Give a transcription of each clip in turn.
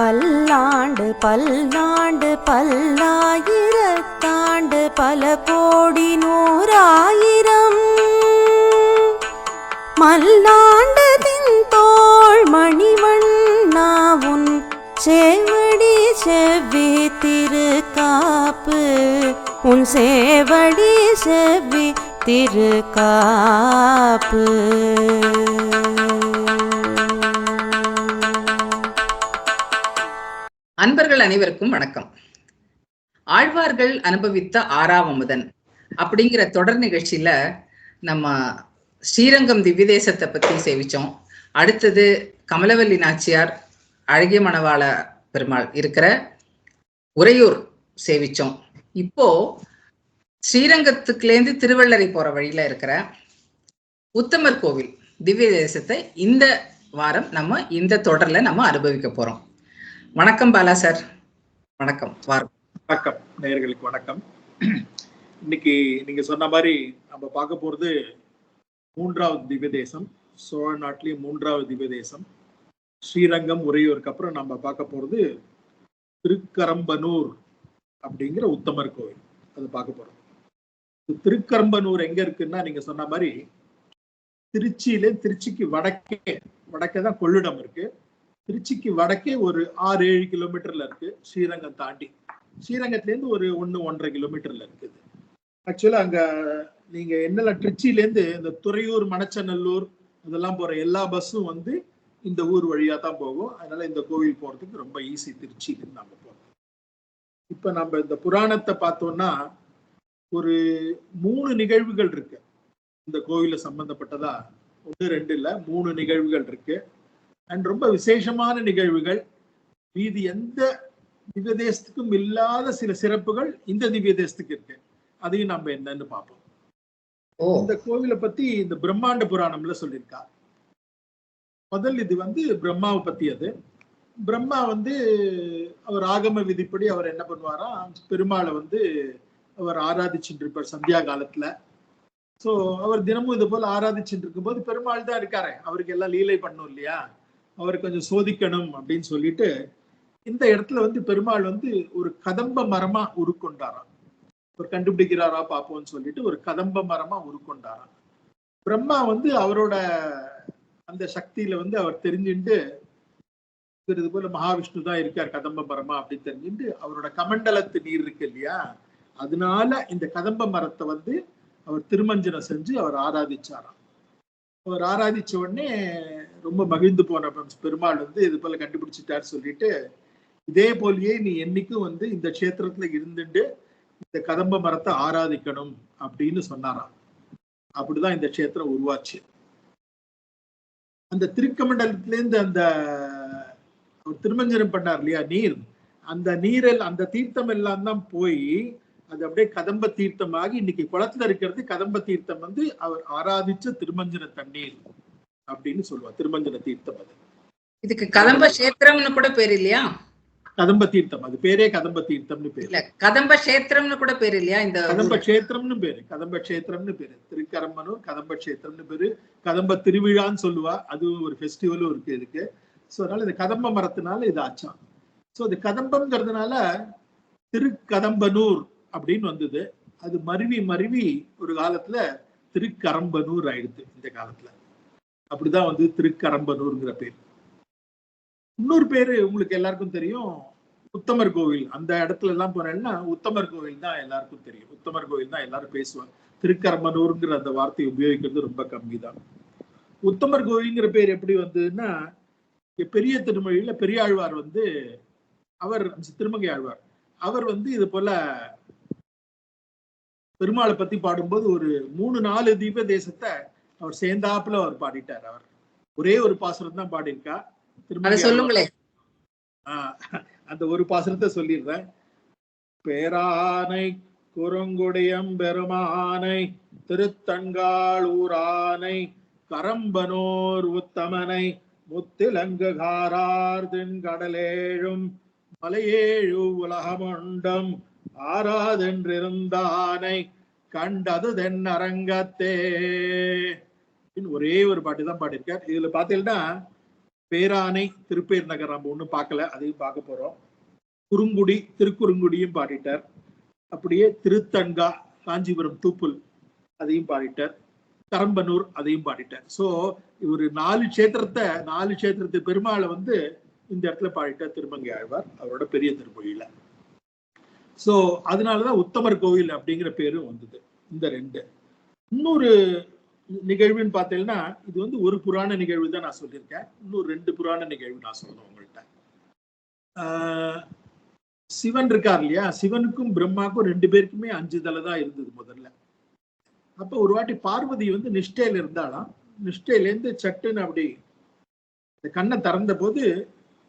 பல்லாண்டு பல்லாண்டு பல்லாயிரத்தாண்டு பல கோடி நூறாயிரம். மல்லாண்டு தின்தோள் மணிவண்ணாவுன் செவடி செவ்வி திருக்காப்பு. உன் சேவடி செவ்வி திருக்காப்பு. அன்பர்கள் அனைவருக்கும் வணக்கம். ஆழ்வார்கள் அனுபவித்த ஆறாவமுதன் அப்படிங்கிற தொடர் நிகழ்ச்சியில நம்ம ஸ்ரீரங்கம் திவ்யதேசத்தை பத்தி சேவிச்சோம். அடுத்தது கமலவல்லி நாச்சியார் அழகிய மணவாள பெருமாள் இருக்கிற உறையூர் சேவிச்சோம். இப்போ ஸ்ரீரங்கத்துக்குலேருந்து திருவள்ளரை போற வழியில இருக்கிற உத்தமர் கோவில் திவ்ய தேசத்தை இந்த வாரம் நம்ம இந்த தொடர்ல நம்ம அனுபவிக்க போறோம். வணக்கம் பாலா சார். வணக்கம். வணக்கம். நேயர்களுக்கு வணக்கம். இன்னைக்கு நீங்க சொன்ன மாதிரி நம்ம பார்க்க போறது மூன்றாவது திவ்ய தேசம் சோழ நாட்டிலேயே மூன்றாவது திவ்ய தேசம் ஸ்ரீரங்கம் உறையூருக்கு அப்புறம் நம்ம பார்க்க போறது திருக்கரம்பனூர் அப்படிங்கிற உத்தமர் கோவில். அது பார்க்க போறோம். திருக்கரம்பனூர் எங்க இருக்குன்னா நீங்க சொன்ன மாதிரி திருச்சியில திருச்சிக்கு வடக்கே வடக்கே தான் கொள்ளிடம் இருக்கு. திருச்சிக்கு வடக்கே ஒரு ஆறு ஏழு கிலோமீட்டர்ல இருக்கு ஸ்ரீரங்கம் தாண்டி. ஸ்ரீரங்கத்துல இருந்து ஒரு ஒன்னு ஒன்றரை கிலோமீட்டர்ல இருக்குது ஆக்சுவலா அங்க நீங்க என்னெல்லாம் திருச்சியிலேருந்து இந்த துறையூர் மணச்சநல்லூர் இதெல்லாம் போற எல்லா பஸ்ஸும் வந்து இந்த ஊர் வழியா தான் போகும். அதனால இந்த கோவில் போறதுக்கு ரொம்ப ஈஸி திருச்சியிலேருந்து நம்ம போறோம். இப்போ நம்ம இந்த புராணத்தை பார்த்தோம்னா ஒரு மூணு நிகழ்வுகள் இருக்கு. இந்த கோவில சம்பந்தப்பட்டதா? ஒன்று ரெண்டு இல்லை மூணு நிகழ்வுகள் இருக்கு. அண்ட் ரொம்ப விசேஷமான நிகழ்வுகள். மீதி எந்த திவ்ய தேசத்துக்கும் இல்லாத சில சிறப்புகள் இந்த திவ்ய தேசத்துக்கு இருக்கு. அதையும் நம்ம என்னன்னு பார்ப்போம். இந்த கோவிலை பத்தி இந்த பிரம்மாண்ட புராணம்ல சொல்லியிருக்கா. முதல் இது வந்து பிரம்மாவை பத்தி அது. பிரம்மா வந்து அவர் ஆகம விதிப்படி அவர் என்ன பண்ணுவாராம் பெருமாளை வந்து அவர் ஆராதிச்சுட்டு இருப்பார் சந்தியா காலத்துல. சோ அவர் தினமும் இது போல ஆராதிச்சுட்டு இருக்கும்போது பெருமாள் தான் இருக்காரு. அவருக்கு எல்லாம் லீலை பண்ணும் இல்லையா? அவர் கொஞ்சம் சோதிக்கணும் அப்படின்னு சொல்லிட்டு இந்த இடத்துல வந்து பெருமாள் வந்து ஒரு கதம்ப மரமா உருக்கொண்டாராம். அவர் கண்டுபிடிக்கிறாரா பார்ப்போம்னு சொல்லிட்டு ஒரு கதம்ப மரமா உருக்கொண்டாராம். பிரம்மா வந்து அவரோட அந்த சக்தியில வந்து அவர் தெரிஞ்சுட்டு போல மகாவிஷ்ணு தான் இருக்கார் கதம்ப மரமா அப்படின்னு தெரிஞ்சுட்டு அவரோட கமண்டலத்து நீர் இருக்கு இல்லையா அதனால இந்த கதம்ப மரத்தை வந்து அவர் திருமஞ்சனம் செஞ்சு அவர் ஆராதிச்சாராம். அவர் ஆராதிச்ச உடனே ரொம்ப மகிழ்ந்து போன பெருமாள் வந்து இது போல கண்டுபிடிச்சிட்டார் சொல்லிட்டு இதே போலயே நீ என்னைக்கும் வந்து இந்த கஷேத்திரத்துல இருந்துட்டு இந்த கதம்ப மரத்தை ஆராதிக்கணும் அப்படின்னு சொன்னாராம். அப்படிதான் இந்த க்ஷேத்திரம் உருவாச்சு. அந்த திருக்கமண்டலத்திலேருந்து அந்த திருமஞ்சனம் பண்ணார் இல்லையா? நீர். அந்த நீரில் அந்த தீர்த்தம் எல்லாம் தான் போய் அது அப்படியே கதம்ப தீர்த்தமாகி இன்னைக்கு குளத்துல இருக்கிறது கதம்ப தீர்த்தம் வந்து அவர் ஆராதிச்ச திருமஞ்சன தண்ணீர் அப்படின்னு சொல்லுவார். திருமஞ்சன தீர்த்தம் அது. இதுக்கு கதம்ப கஷேத்திரம்னு கூட பேர் இல்லையா? கதம்ப தீர்த்தம் அது பேரே கதம்ப தீர்த்தம்னு பேரு. இல்ல கதம்ப கஷேத்திரம்னு கூட பேர் இல்லையா இந்த கதம்ப கஷேத்திரம்னு பேரு கதம்ப கஷேத்திரம்னு பேரு. திருக்கரம்பனூர் கதம்ப கஷேத்திரம்னு பேரு. கதம்ப திருவிழான்னு சொல்லுவா. அது ஒரு ஃபெஸ்டிவலும் இருக்கு இதுக்கு. ஸோ அதனால இந்த கதம்ப மரத்தினால இது ஆச்சாம் ஸோ இது கதம்பம்ங்கிறதுனால திருக்கதம்பனூர் அப்படின்னு வந்தது. அது மருவி மருவி ஒரு காலத்துல திருக்கரம்பனூர் ஆயிடுது இந்த காலத்துல. அப்படிதான் வந்து திருக்கரம்பனூர்ங்கிற பேர். இன்னொரு பேரு உங்களுக்கு எல்லாருக்கும் தெரியும். உத்தமர் கோவில். அந்த இடத்துல எல்லாம் போனேன்னா உத்தமர் கோவில் தான் எல்லாருக்கும் தெரியும். உத்தமர் கோவில் தான் எல்லாரும் பேசுவாங்க. திருக்கரம்பனூருங்கிற அந்த வார்த்தையை உபயோகிக்கிறது ரொம்ப கம்மி தான் உத்தமர் கோவில்ங்கிற பேர் எப்படி வந்ததுன்னா பெரிய திருமொழியில பெரியாழ்வார் வந்து அவர் திருமங்கை ஆழ்வார். அவர் வந்து இது போல பெருமாளை பத்தி பாடும்போது ஒரு மூணு நாலு தீப தேசத்தை அவர் சேர்ந்தாப்புல அவர் பாடிட்டார் அவர். ஒரே ஒரு பாசுரம் தான் பாடியிருக்கா. ஆஹ் அந்த ஒரு பாசுரத்தை சொல்லிடுறேன். பேரானை குறுங்குடியம் பெருமானை திருத்தங்காளூரானை கரம்பனோர் உத்தமனை முத்திலங்குகாரார்தின் கடலேழும் மலையேழு உலகமுண்டம் ஆறாதென்றிருந்தானை கண்டது தென் அரங்கத்தே ஒரே ஒரு பாட்டு தான் பாடியிருக்கார். இதுல பாத்தீங்கன்னா பேரானை திருப்பேர் நகர் நம்ம ஒன்றும் பார்க்கல அதையும் பார்க்க போறோம். குறுங்குடி திருக்குறுங்குடியும் பாடிட்டார். அப்படியே திருத்தங்கா காஞ்சிபுரம் தூப்புல் அதையும் பாடிட்டார். கரம்பனூர் அதையும் பாடிட்டார். ஸோ இவர் நாலு கஷேத்திரத்தை நாலு கஷேத்திரத்து பெருமாளை வந்து இந்த இடத்துல பாடிட்டார் திருமங்கை ஆழ்வார். அவரோட பெரிய திருமொழியில. ஸோ அதனாலதான் உத்தமர் கோவில் அப்படிங்கிற பேரும் வந்தது இந்த ரெண்டு. இன்னொரு நிகழ்வுன்னு பார்த்தீங்கன்னா இது வந்து ஒரு புராண நிகழ்வு தான் நான் சொல்லியிருக்கேன். இன்னொரு ரெண்டு புராண நிகழ்வு நான் சொல்லணும் உங்கள்கிட்ட சிவன் இருக்கார் இல்லையா? சிவனுக்கும் பிரம்மாக்கும் ரெண்டு பேருக்குமே அஞ்சு தலை தான் இருந்தது முதல்ல. அப்போ ஒரு வாட்டி பார்வதி வந்து நிஷ்டையில இருந்தாலாம் நிஷ்டையிலேருந்து சட்டுன்னு அப்படி இந்த கண்ணை திறந்த போது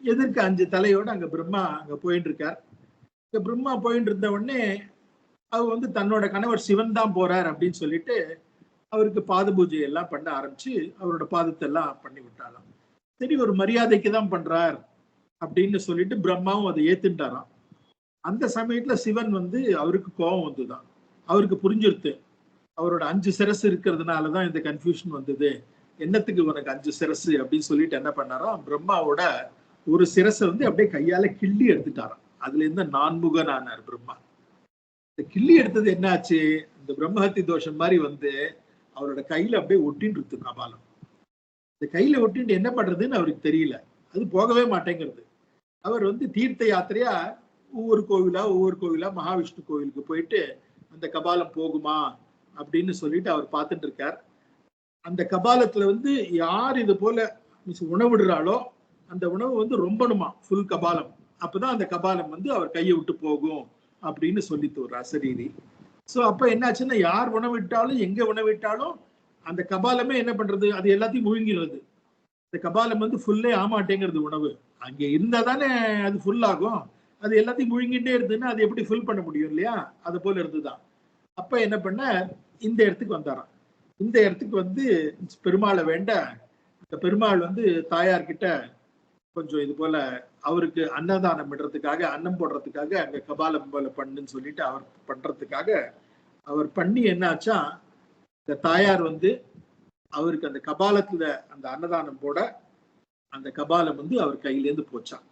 எதிர்க்க அஞ்சு தலையோட அங்க பிரம்மா அங்க போயிட்டு இருக்கார். இந்த பிரம்மா போயின்னு இருந்த உடனே அவர் வந்து தன்னோட கணவர் சிவன் தான் போறார் அப்படின்னு சொல்லிட்டு அவருக்கு பாத பூஜை எல்லாம் பண்ண ஆரம்பிச்சு அவரோட பாதத்தை எல்லாம் பண்ணி விட்டாலாம் சரி ஒரு மரியாதைக்கு தான் பண்றார் அப்படின்னு சொல்லிட்டு பிரம்மாவும் அதை ஏத்துட்டாராம் அந்த சமயத்துல சிவன் வந்து அவருக்கு கோபம் வந்துதான் அவருக்கு புரிஞ்சிருத்து அவரோட அஞ்சு சிரசு இருக்கிறதுனாலதான் இந்த கன்ஃபியூஷன் வந்தது. என்னத்துக்கு உனக்கு அஞ்சு சிரசு அப்படின்னு சொல்லிட்டு என்ன பண்ணாராம்? பிரம்மாவோட ஒரு சிரசை வந்து அப்படியே கையால கிள்ளி எடுத்துட்டாராம். அதுல இருந்து நான்முகன் ஆனார் பிரம்மா. இந்த கிள்ளி எடுத்தது என்னாச்சு? இந்த பிரம்மஹத்தி தோஷம் மாதிரி வந்து அவரோட கையில அப்படியே ஒட்டின்னு இருக்கு கபாலம். இந்த கையில ஒட்டிட்டு என்ன பண்றதுன்னு அவருக்கு தெரியல. அது போகவே மாட்டேங்கிறது. அவர் வந்து தீர்த்த யாத்திரையா ஒவ்வொரு கோவிலா ஒவ்வொரு கோவிலா மகாவிஷ்ணு கோவிலுக்கு போயிட்டு அந்த கபாலம் போகுமா அப்படின்னு சொல்லிட்டு அவர் பார்த்துட்டு இருக்கார் அந்த கபாலத்துல வந்து யார் இது போல மீன்ஸ் உணவிடுறாளோ அந்த உணவு வந்து ரொம்பணுமா? ஃபுல் கபாலம். அப்பதான் அந்த கபாலம் வந்து அவர் கையை விட்டு போகும் அப்படின்னு சொல்லி ஒரு சரீரி ஸோ அப்ப என்னாச்சுன்னா யார் உணவிட்டாலும் எங்க உணவிட்டாலும் அந்த கபாலமே என்ன பண்றது? அது எல்லாத்தையும் முழுங்கிடுறது. இந்த கபாலம் வந்து ஃபுல்லே ஆமாட்டேங்கிறது உணவு. அங்கே இருந்தா தானே அது ஃபுல் ஆகும். அது எல்லாத்தையும் முழுங்கிட்டே இருந்ததுன்னா அது எப்படி ஃபில் பண்ண முடியும் இல்லையா? அது போல இருந்துதான். அப்ப என்ன பண்ண? இந்த இடத்துக்கு வந்தாராம். இந்த இடத்துக்கு வந்து பெருமாளை வேண்ட இந்த பெருமாள் வந்து தாயார்கிட்ட கொஞ்சம் இது போல அவருக்கு அன்னதானம் இடறதுக்காக அன்னம் போடுறதுக்காக அங்க கபாலம் போல பண்ணுன்னு சொல்லிட்டு அவர் பண்றதுக்காக அவர் பண்ணி என்னாச்சா இந்த தாயார் வந்து அவருக்கு அந்த கபாலத்துல அந்த அன்னதானம் போட அந்த கபாலம் வந்து அவர் கையிலேருந்து போச்சான்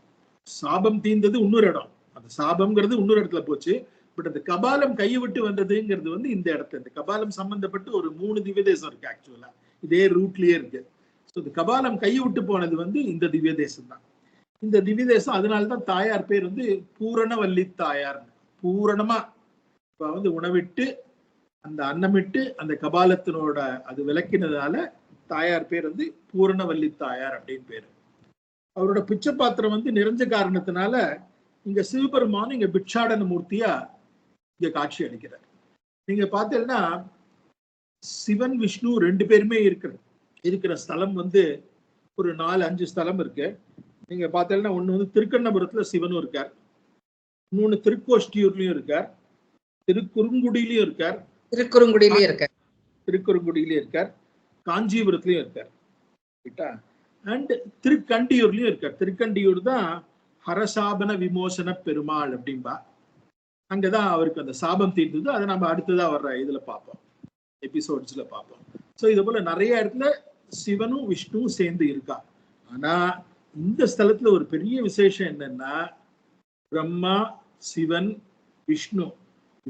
சாபம் தீர்ந்தது இன்னொரு இடம். அந்த சாபம்ங்கிறது இன்னொரு இடத்துல போச்சு. பட் அந்த கபாலம் கையை விட்டு வந்ததுங்கிறது வந்து இந்த இடத்துல. இந்த கபாலம் சம்பந்தப்பட்டு ஒரு மூணு திவ்யதேசம் இருக்கு ஆக்சுவலா இதே ரூட்லயே இருக்கு. ஸோ இந்த கபாலம் கையை விட்டு போனது வந்து இந்த திவ்ய தேசம் தான். இந்த திவ்ய தேசம் அதனாலதான் தாயார் பேர் வந்து பூரணவல்லி தாயார் பூரணமா. இப்ப வந்து உணவிட்டு அந்த அன்னமிட்டு அந்த கபாலத்தினோட அது விளக்கினதால தாயார் பேர் வந்து பூரணவல்லி தாயார் அப்படின்னு பேரு. அவரோட பிச்சை பாத்திரம் வந்து நிறைஞ்ச காரணத்தினால இங்க சிவபெருமான் இங்க பிட்சாடன மூர்த்தியா இங்க காட்சி அளிக்கிறார். நீங்க பார்த்தீங்கன்னா சிவன் விஷ்ணு ரெண்டு பேருமே இருக்கிற இருக்கிற ஸ்தலம் வந்து ஒரு நாலு அஞ்சு ஸ்தலம் இருக்கு. நீங்க பார்த்தீங்கன்னா ஒண்ணு வந்து திருக்கண்ணபுரத்துல சிவனும் இருக்கார். இன்னொன்னு திருக்கோஷ்டியூர்லயும் இருக்கார். திருக்குறுங்குடியிலயும் இருக்கார். திருக்குறுங்குடியிலே இருக்க திருக்குறுங்குடியிலயும் இருக்கார். காஞ்சிபுரத்துலயும் இருக்கார். ரைட்டா? அண்ட் திருக்கண்டியூர்லயும் இருக்கார். திருக்கண்டியூர் தான் ஹரசாபன விமோசன பெருமாள் அப்படின்பா அங்கதான் அவருக்கு அந்த சாபம் தீர்ந்தது. அதை நம்ம அடுத்ததா வர்ற இதுல பார்ப்போம். எபிசோட்ஸ்ல பார்ப்போம். ஸோ இது போல நிறைய இடத்துல சிவனும் விஷ்ணுவும் சேர்ந்து இருக்கா? ஆனா இந்த ஸ்தலத்துல ஒரு பெரிய விசேஷம் என்னன்னா பிரம்மா சிவன் விஷ்ணு.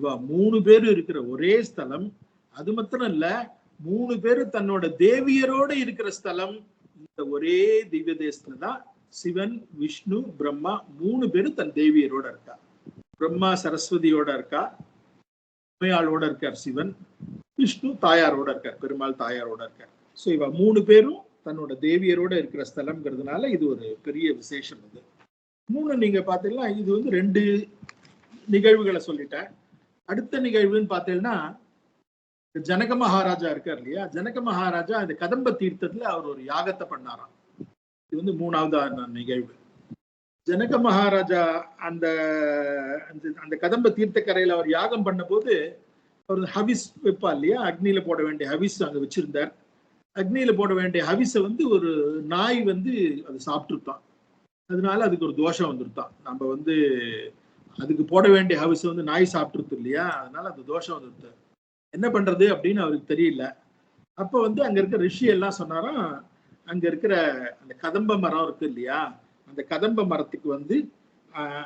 இவா மூணு பேர் இருக்கிற ஒரே ஸ்தலம். அது மாத்திரம் இல்ல மூணு பேர் தன்னோட தேவியரோட இருக்கிற ஸ்தலம். இந்த ஒரே திவ்ய தேசத்துல தான் சிவன் விஷ்ணு பிரம்மா மூணு பேரும் தன் தேவியரோட இருக்கா. பிரம்மா சரஸ்வதியோட இருக்கா. உமையாளோட இருக்கார் சிவன். விஷ்ணு தாயாரோட இருக்கார். பெருமாள் தாயாரோட இருக்கார். ஸோ இவ மூணு பேரும் தன்னோட தேவியரோட இருக்கிற ஸ்தலம்ங்கிறதுனால இது ஒரு பெரிய விசேஷம் இது. மூணு நீங்க பார்த்தீங்கன்னா இது வந்து ரெண்டு நிகழ்வுகளை சொல்லிட்டேன். அடுத்த நிகழ்வுன்னு பார்த்தீங்கன்னா ஜனக மகாராஜா இருக்கார் இல்லையா? ஜனக மகாராஜா அந்த கதம்ப தீர்த்தத்துல அவர் ஒரு யாகத்தை பண்ணாராம். இது வந்து மூணாவது நிகழ்வு. ஜனக மகாராஜா அந்த அந்த- அந்த கதம்ப தீர்த்தக்கரையில அவர் யாகம் பண்ணும்போது அவர் ஹவிஸ் வைப்பா இல்லையா? அக்னியில போட வேண்டிய ஹவிஸ் அங்க வச்சிருந்தார். அக்னியில போட வேண்டிய ஹவிஸை வந்து ஒரு நாய் வந்து அது சாப்பிட்டுருத்தான் அதனால அதுக்கு ஒரு தோஷம் வந்துருத்தான் நம்ம வந்து அதுக்கு போட வேண்டிய ஹவிஸை வந்து நாய் சாப்பிட்டுருது இல்லையா? அதனால அந்த தோஷம் வந்துருது என்ன பண்றது அப்படின்னு அவருக்கு தெரியல. அப்ப வந்து அங்க இருக்கிற ரிஷி எல்லாம் சொன்னாராம் அங்க இருக்கிற அந்த கதம்ப மரம் இருக்கு இல்லையா? அந்த கதம்ப மரத்துக்கு வந்து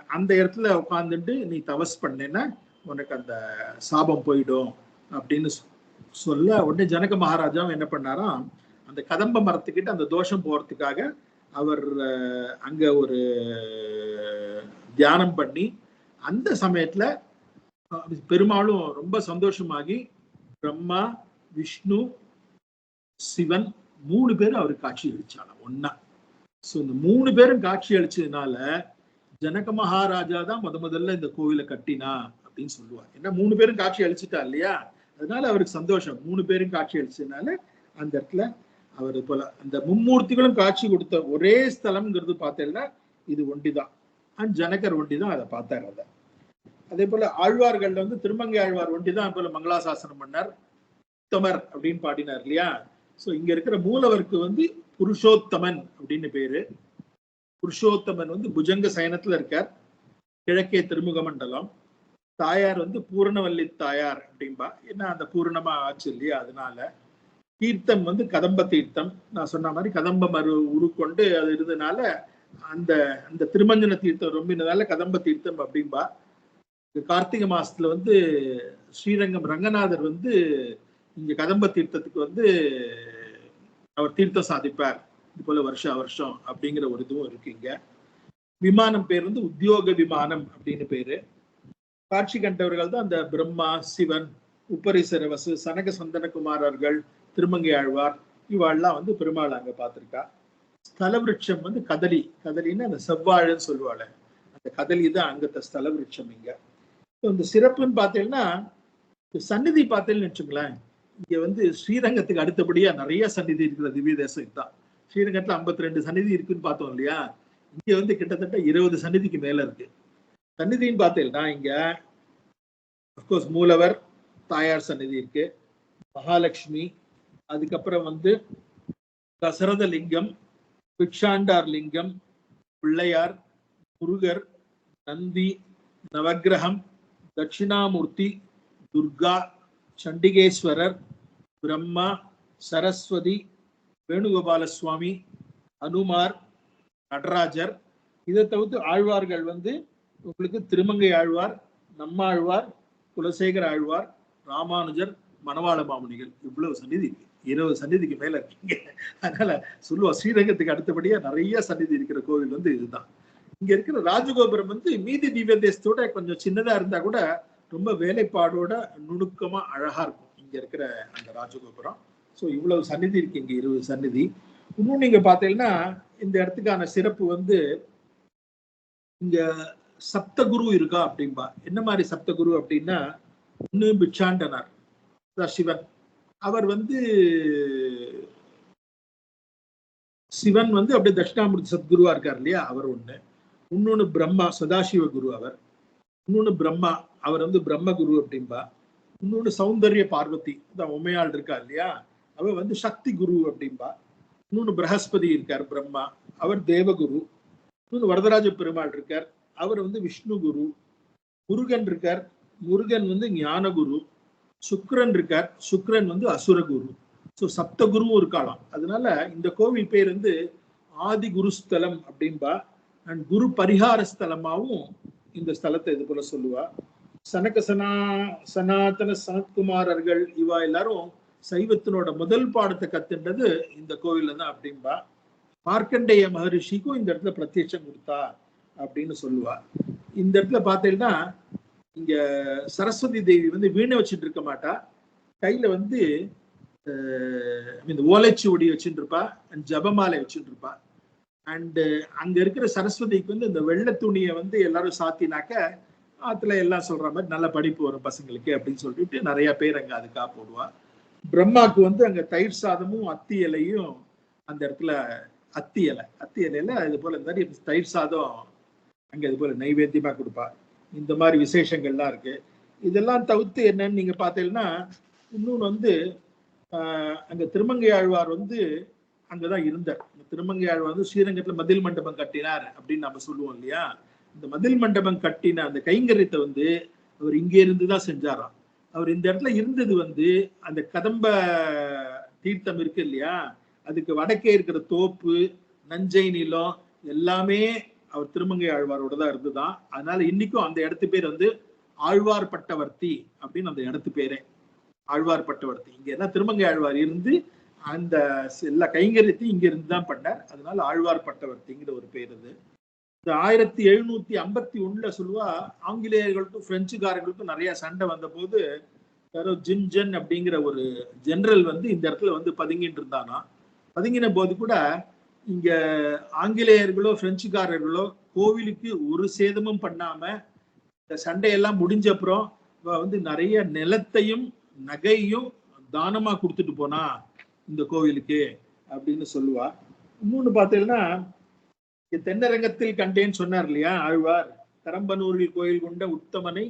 அந்த இடத்துல உட்காந்துட்டு நீ தவஸ் பண்ணேன்னா உனக்கு அந்த சாபம் போயிடும் அப்படின்னு சொல்ல உடனே ஜனக மகாராஜாவும் என்ன பண்ணாராம் அந்த கதம்ப மரத்துக்கிட்ட அந்த தோஷம் போறதுக்காக அவர் அங்க ஒரு தியானம் பண்ணி அந்த சமயத்துல பெருமாளும் ரொம்ப சந்தோஷமாகி பிரம்மா விஷ்ணு சிவன் மூணு பேரும் அவருக்கு காட்சி அளிச்சாங்க ஒன்னா சோ இந்த மூணு பேரும் காட்சி அளிச்சதுனால ஜனக மகாராஜா தான் முத முதல்ல இந்த கோவிலை கட்டினா அப்படின்னு சொல்லுவார். ஏன்னா மூணு பேரும் காட்சி அளிச்சுட்டா இல்லையா? அதனால அவருக்கு சந்தோஷம். மூணு பேரும் காட்சி அளிச்சதுனால அந்த இடத்துல அவர் போல அந்த மும்மூர்த்திகளும் காட்சி கொடுத்த ஒரே ஸ்தலம்ங்கிறது பார்த்தேன்னா இது ஒண்டிதான். அண்ட் ஜனகர் ஒண்டிதான் அதை பார்த்தாரு அதை அதே போல ஆழ்வார்கள்ல வந்து திருமங்கை ஆழ்வார் ஒண்டிதான் போல மங்களாசாசனம் பண்ணார். உத்தமர் அப்படின்னு பாடினார் இல்லையா? சோ இங்க இருக்கிற மூலவருக்கு வந்து புருஷோத்தமன் அப்படின்னு பேரு. புருஷோத்தமன் வந்து புஜங்க சயனத்துல இருக்கார். கிழக்கே திருமுக மண்டலம் தாயார் வந்து பூரணவல்லி தாயார் அப்படின்பா ஏன்னா அந்த பூரணமா ஆச்சு இல்லையா? அதனால தீர்த்தம் வந்து கதம்ப தீர்த்தம் நான் சொன்ன மாதிரி கதம்ப மறு உருக்கொண்டு அது இருந்ததுனால அந்த அந்த திருமஞ்சன தீர்த்தம் ரொம்பினதால கதம்ப தீர்த்தம் அப்படின்பா கார்த்திகை மாசத்துல வந்து ஸ்ரீரங்கம் ரங்கநாதர் வந்து இங்க கதம்ப தீர்த்தத்துக்கு வந்து அவர் தீர்த்தம் சாதிப்பார். இது போல வருஷம் வருஷம் அப்படிங்கிற ஒரு இதுவும் இருக்கு இங்க. விமானம் பேர் வந்து உத்தியோக விமானம் அப்படின்னு பேரு. காட்சி கண்டவர்கள் தான் அந்த பிரம்மா சிவன் உப்பரிசரவசு சனக சந்தனகுமாரர்கள் திருமங்கை ஆழ்வார் இவாள்லாம் வந்து பெருமாள் அங்க பார்த்திருக்கா. ஸ்தல விருட்சம் வந்து கதலி. கதலின்னு அந்த செவ்வாழன்னு சொல்லுவாள். அந்த கதலி தான் அங்கத்த ஸ்தல விருட்சம் இங்க. இந்த சிறப்புன்னு பார்த்தீங்கன்னா சந்நிதி பார்த்தேன்னு வச்சுங்களேன் இங்க வந்து ஸ்ரீரங்கத்துக்கு அடுத்தபடியா நிறைய சந்நிதி இருக்கிற திவ்ய தேசம் தான் ஸ்ரீரங்கத்துல 52 ரெண்டு சந்நிதி இருக்குன்னு பார்த்தோம் இல்லையா? இங்க வந்து கிட்டத்தட்ட இருபது சந்நிதிக்கு மேல இருக்கு. சந்நிதின்னு பார்த்தீங்கன்னா இங்க அப்கோர்ஸ் மூலவர் தாயார் சந்நிதி இருக்கு. மகாலட்சுமி அதுக்கப்புறம் வந்து தசரத லிங்கம் பிக்ஷாண்டார் லிங்கம் பிள்ளையார் முருகர் நந்தி நவக்கிரகம் தட்சிணாமூர்த்தி துர்கா சண்டிகேஸ்வரர் பிரம்மா சரஸ்வதி வேணுகோபால சுவாமி அனுமார் நடராஜர். இதை தவிர்த்து ஆழ்வார்கள் வந்து உங்களுக்கு திருமங்கை ஆழ்வார் நம்மாழ்வார் குலசேகர ஆழ்வார் ராமானுஜர் மணவாள மாமுனிகள். இவ்வளவு சந்நிதி இருக்கு. இருபது சந்நிதிக்கு மேல இருக்கீங்க. அதனால சொல்லுவோம் ஸ்ரீரங்கத்துக்கு அடுத்தபடியா நிறைய சந்நிதி இருக்கிற கோவில் வந்து இதுதான். இங்க இருக்கிற ராஜகோபுரம் வந்து மீதி திவ்ய தேசத்தோட கொஞ்சம் சின்னதா இருந்தா கூட ரொம்ப வேலைப்பாடோட நுணுக்கமா அழகா இருக்கும். இங்க இருக்கிற அந்த ராஜகோபுரம். ஸோ இவ்வளவு சந்நிதி இருக்கு இங்க இருபது சந்நிதி. இன்னும் நீங்க பார்த்தீங்கன்னா இந்த இடத்துக்கான சிறப்பு வந்து இங்க சப்தகுரு இருக்கா அப்படின்பா என்ன மாதிரி சப்தகுரு அப்படின்னா ஒன்று பிட்சாண்டனார் சிவன். அவர் வந்து சிவன் வந்து அப்படியே தட்சிணாமூர்த்தி சத்குருவா இருக்கார் இல்லையா? அவர் ஒண்ணு. இன்னொன்னு பிரம்மா சதாசிவ குரு அவர். இன்னொன்னு பிரம்மா. அவர் வந்து பிரம்ம குரு அப்படின்பா இன்னொன்னு சௌந்தர்ய பார்வதி. அதான் உமையாள் இருக்கா இல்லையா? அவர் வந்து சக்தி குரு அப்படின்பா இன்னொன்னு பிரகஸ்பதி இருக்கார் பிரம்மா. அவர் தேவகுரு. இன்னொன்னு வரதராஜ பெருமாள் இருக்கார். அவர் வந்து விஷ்ணு குரு முருகன் இருக்கார். முருகன் வந்து ஞானகுரு சுக்ரன் இருக்கார். சுக்ரன் வந்து அசுரகுரு ஸோ சப்தகுருவும் இருக்கலாம். அதனால இந்த கோவில் பேர் வந்து ஆதி குருஸ்தலம் அப்படின்பா அண்ட் குரு பரிகார ஸ்தலமாவும் இந்த ஸ்தலத்தை இது போல சொல்லுவா. சனக சனா சனாதன சனத்குமாரர்கள் இவா எல்லாரும் சைவத்தினோட முதல் பாடத்தை கத்துன்றது இந்த கோவில்ல தான் அப்படின்பா மார்க்கண்டேய மகரிஷிக்கும் இந்த இடத்துல பிரத்யட்சம் கொடுத்தா. அப்படின்னு சொல்லுவா. இந்த இடத்துல பார்த்தீங்கன்னா இங்க சரஸ்வதி தேவி வந்து வீணை வச்சுட்டு இருக்க மாட்டா. கையில வந்து இந்த ஓலைச்சுவடி வச்சுட்டு இருப்பா. அண்ட் ஜபமாலை வச்சுட்டு இருப்பா. அண்டு அங்க இருக்கிற சரஸ்வதிக்கு வந்து இந்த வெள்ளை துணியை வந்து எல்லாரும் சாத்தினாக்க ஆத்துல எல்லாம் சொல்ற மாதிரி நல்ல படிப்பு வரும் பசங்களுக்கு அப்படின்னு சொல்லிட்டு நிறைய பேர் அங்க அதுக்காக போடுவா. பிரம்மாக்கு வந்து அங்க தயிர் சாதமும் அத்தி இலையும் அந்த இடத்துல அத்தி இலை. அத்தி இலையில இது போல இந்த மாதிரி தயிர் சாதம் அங்கே இது போல நைவேத்தியமாக கொடுப்பா. இந்த மாதிரி விசேஷங்கள்லாம் இருக்கு. இதெல்லாம் தவிர்த்து என்னன்னு நீங்க பார்த்தீங்கன்னா இன்னொன்று வந்து அங்கே திருமங்கையாழ்வார் திருமங்கை ஆழ்வார் வந்து இருந்தார். இந்த திருமங்கை ஆழ்வார் வந்து ஸ்ரீரங்கத்தில் மதில் மண்டபம் கட்டினார் அப்படின்னு நம்ம சொல்லுவோம் இல்லையா? இந்த மதில் மண்டபம் கட்டின அந்த கைங்கரியத்தை வந்து அவர் இங்கே இருந்து தான் செஞ்சாராம். அவர் இந்த இடத்துல இருந்தது வந்து அந்த கதம்ப தீர்த்தம் இருக்கு இல்லையா? அதுக்கு வடக்கே இருக்கிற தோப்பு நஞ்சை நிலம் எல்லாமே அவர் திருமங்கை ஆழ்வாரோட தான் இருந்துதான். அதனால இன்னைக்கும் அந்த இடத்து பேர் வந்து ஆழ்வார்பட்டவர்த்தி அப்படின்னு அந்த இடத்து பேரே. ஆழ்வார்பட்டவர்த்தி. இங்க என்ன திருமங்கை ஆழ்வார் இருந்து அந்த எல்லா கைங்கரியத்தையும் இங்க இருந்து தான் பண்ணார். அதனால ஆழ்வார்பட்டவர்த்திங்கிற ஒரு பேர் அது. இந்த ஆயிரத்தி எழுநூத்தி ஐம்பத்தி ஒண்ணுல சொல்லுவா ஆங்கிலேயர்களுக்கும் பிரெஞ்சுக்காரர்களுக்கும் நிறைய சண்டை வந்த போது யாரோ ஜின்ஜன் அப்படிங்கிற ஒரு ஜெனரல் வந்து இந்த இடத்துல வந்து பதுங்கிட்டு இருந்தானா பதுங்கின போது கூட இங்க ஆங்கிலேயர்களோ பிரெஞ்சுக்காரர்களோ கோவிலுக்கு ஒரு சேதமும் பண்ணாம இந்த சண்டையெல்லாம் முடிஞ்ச அப்புறம் வந்து நிறைய நிலத்தையும் நகையும் தானமா கொடுத்துட்டு போனா இந்த கோவிலுக்கு அப்படின்னு சொல்லுவா. இன்னொன்னு பார்த்தீங்கன்னா இங்க தென்னரங்கத்தில் கண்டேன்னு சொன்னார் இல்லையா ஆழ்வார்? கரம்பனூரில் கோயில் கொண்ட உத்தமனை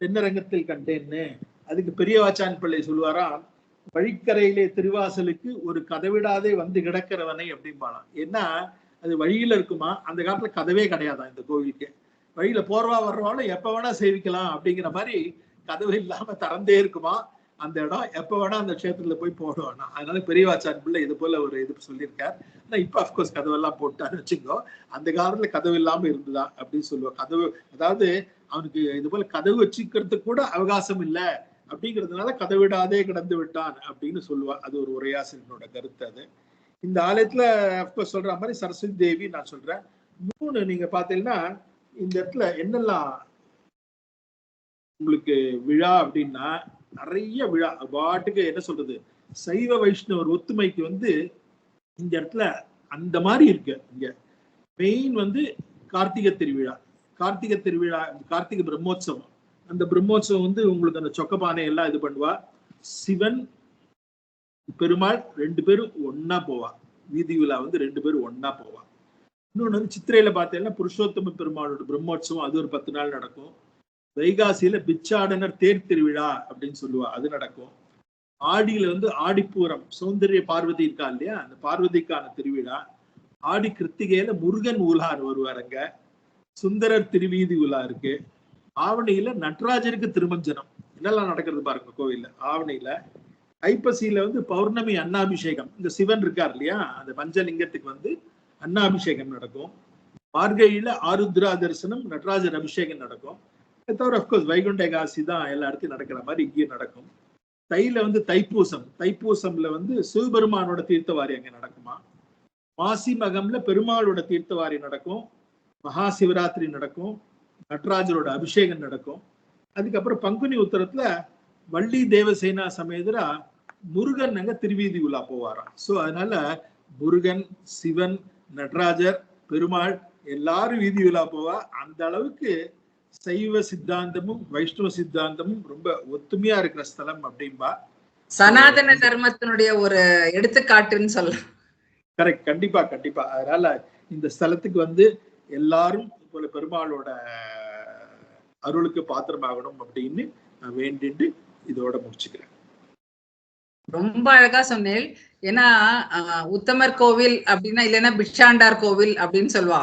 தென்னரங்கத்தில் கண்டேன்னு. அதுக்கு பெரியவாச்சான் பிள்ளை சொல்லுவாராம் வழிக்கரையிலே திருவாசலுக்கு ஒரு கதவிடாதே வந்து கிடக்கிறவனை அப்படிம்பாளாம். ஏன்னா அது வழியில இருக்குமா? அந்த காலத்துல கதவே கிடையாதான் இந்த கோவிலுக்கு? வழியில போறவா வர்றவாலும் எப்ப வேணா சேவிக்கலாம் அப்படிங்கிற மாதிரி கதவு இல்லாம திறந்தே இருக்குமா? அந்த இடம் எப்ப வேணா அந்த க்ஷேத்திரத்துல போய் போடுவானா. அதனால பெரியவாச்சான் பிள்ளை இது போல ஒரு இது சொல்லியிருக்கார். ஆனா இப்ப அப்கோர்ஸ் கதவெல்லாம் போட்டான்னு வச்சுக்கோ அந்த காலத்துல கதவு இல்லாம இருந்ததா அப்படின்னு சொல்லுவோம் கதவு அதாவது அவனுக்கு இது போல கதவு வச்சுக்கிறதுக்கு கூட அவகாசம் இல்லை. அப்படிங்கிறதுனால கதவிடாதே கிடந்து விட்டான் அப்படின்னு சொல்லுவார் அது ஒரு உரையாசிரியனோட கருத்து அது. இந்த ஆலயத்துல அப்கோர்ஸ் சொல்ற மாதிரி சரஸ்வதி தேவி நான் சொல்றேன். மூணு நீங்க பாத்தீங்கன்னா இந்த இடத்துல என்னெல்லாம் உங்களுக்கு விழா அப்படின்னா நிறைய விழா. பாட்டுக்கு என்ன சொல்றது? சைவ வைஷ்ணவர் ஒத்துமைக்கு வந்து இந்த இடத்துல அந்த மாதிரி இருக்கு இங்க. மெயின் வந்து கார்த்திகை திருவிழா. கார்த்திகை திருவிழா கார்த்திகை பிரம்மோற்சவம் அந்த பிரம்மோற்சவம் வந்து உங்களுக்கு அந்த சொக்கப்பானை எல்லாம் இது பண்ணுவா. சிவன் பெருமாள் ரெண்டு பேரும் ஒன்னா போவா. வீதி விழா வந்து ரெண்டு பேரும் ஒன்னா போவா. இன்னொன்னு வந்து சித்திரையில பார்த்தீங்கன்னா புருஷோத்தம பெருமாளோட பிரம்மோற்சவம் அது ஒரு பத்து நாள் நடக்கும். வைகாசியில பிச்சாடனர் தேர் திருவிழா அப்படின்னு சொல்லுவா அது நடக்கும். ஆடியில வந்து ஆடிப்பூரம் சௌந்தரிய பார்வதி இருக்கா இல்லையா? அந்த பார்வதிக்கான திருவிழா. ஆடி கிருத்திகையில முருகன் ஊலார் வருவாருங்க சுந்தரர் திருவீதி உலா இருக்கு. ஆவணியில நட்ராஜருக்கு திருமஞ்சனம். என்னெல்லாம் நடக்கிறது பாருங்க கோவில்ல? ஆவணியில ஐப்பசியில வந்து பௌர்ணமி அன்னாபிஷேகம். இந்த சிவன் இருக்கார் இல்லையா? அந்த பஞ்சலிங்கத்துக்கு வந்து அன்னாபிஷேகம் நடக்கும். மார்கழியில ஆருத்ரா தரிசனம் நடராஜர் அபிஷேகம் நடக்கும். தவிர அஃப்கோர்ஸ் வைகுண்ட ஏகாசி தான் எல்லா இடத்தையும் நடக்கிற மாதிரி இங்கேயும் நடக்கும். தையில வந்து தைப்பூசம். தைப்பூசம்ல வந்து சிவபெருமானோட தீர்த்தவாரி அங்கே நடக்குமா? மாசி மகம்ல பெருமாளோட தீர்த்தவாரி நடக்கும். மகா சிவராத்திரி நடக்கும். நடராஜரோட அபிஷேகம் நடக்கும். அதுக்கப்புறம் பங்குனி உத்தரத்துல வள்ளி தேவசேனா சமேதரா முருகன் அங்க திருவீதி உலா போவாராம். சோ அதனால முருகன் சிவன் நடராஜர் பெருமாள் எல்லாரும் வீதி உலா போவா. அந்த அளவுக்கு சைவ சித்தாந்தமும் வைஷ்ணவ சித்தாந்தமும் ரொம்ப ஒத்துமையா இருக்கிற ஸ்தலம் அப்படின்பா சனாதன தர்மத்தினுடைய ஒரு எடுத்துக்காட்டுன்னு சொல்லலாம். கரெக்ட் கண்டிப்பா கண்டிப்பா. அதனால இந்த ஸ்தலத்துக்கு வந்து எல்லாரும் போல பெருமாளோட அருளுக்கு பாத்திரமாகணும் அப்படின்னு நான் வேண்டிட்டு இதோட முடிச்சுக்கிறேன். ரொம்ப அழகா சொன்னேன். ஏன்னா உத்தமர் கோவில் அப்படின்னா இல்லைன்னா பிட்சாண்டார் கோவில் அப்படின்னு சொல்லுவா.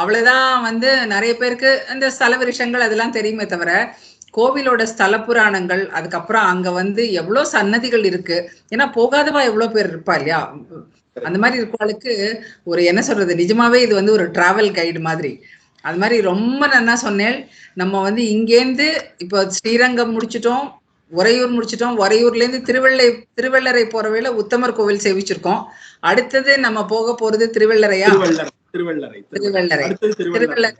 அவ்வளவுதான் வந்து நிறைய பேருக்கு இந்த ஸ்தல விருஷங்கள் அதெல்லாம் தெரியுமே தவிர கோவிலோட ஸ்தல புராணங்கள் அதுக்கப்புறம் அங்க வந்து எவ்வளவு சன்னதிகள் இருக்கு. ஏன்னா போகாதவா எவ்வளவு பேர் இருப்பா இல்லையா? அந்த மாதிரி இருக்கவளுக்கு ஒரு என்ன சொல்றது? நிஜமாவே இது வந்து ஒரு டிராவல் கைடு மாதிரி. அது மாதிரி ரொம்ப நன்னா சொன்னேன் நம்ம வந்து இங்கேருந்து இப்போ ஸ்ரீரங்கம் முடிச்சிட்டோம் உறையூர் முடிச்சிட்டோம் உறையூர்ல இருந்து திருவள்ளை திருவள்ளரை போற வேளை உத்தமர் கோவில் சேவிச்சிருக்கோம். அடுத்தது நம்ம போக போறது திருவள்ளரையா? திருவள்ளரை திருவள்ளரை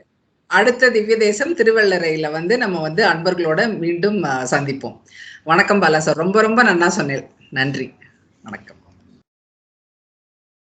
அடுத்த திவ்ய தேசம் திருவள்ளரையில வந்து நம்ம வந்து அன்பர்களோட மீண்டும் சந்திப்போம். வணக்கம் பாலா சார். ரொம்ப ரொம்ப நன்னா சொன்னேன். நன்றி. வணக்கம்.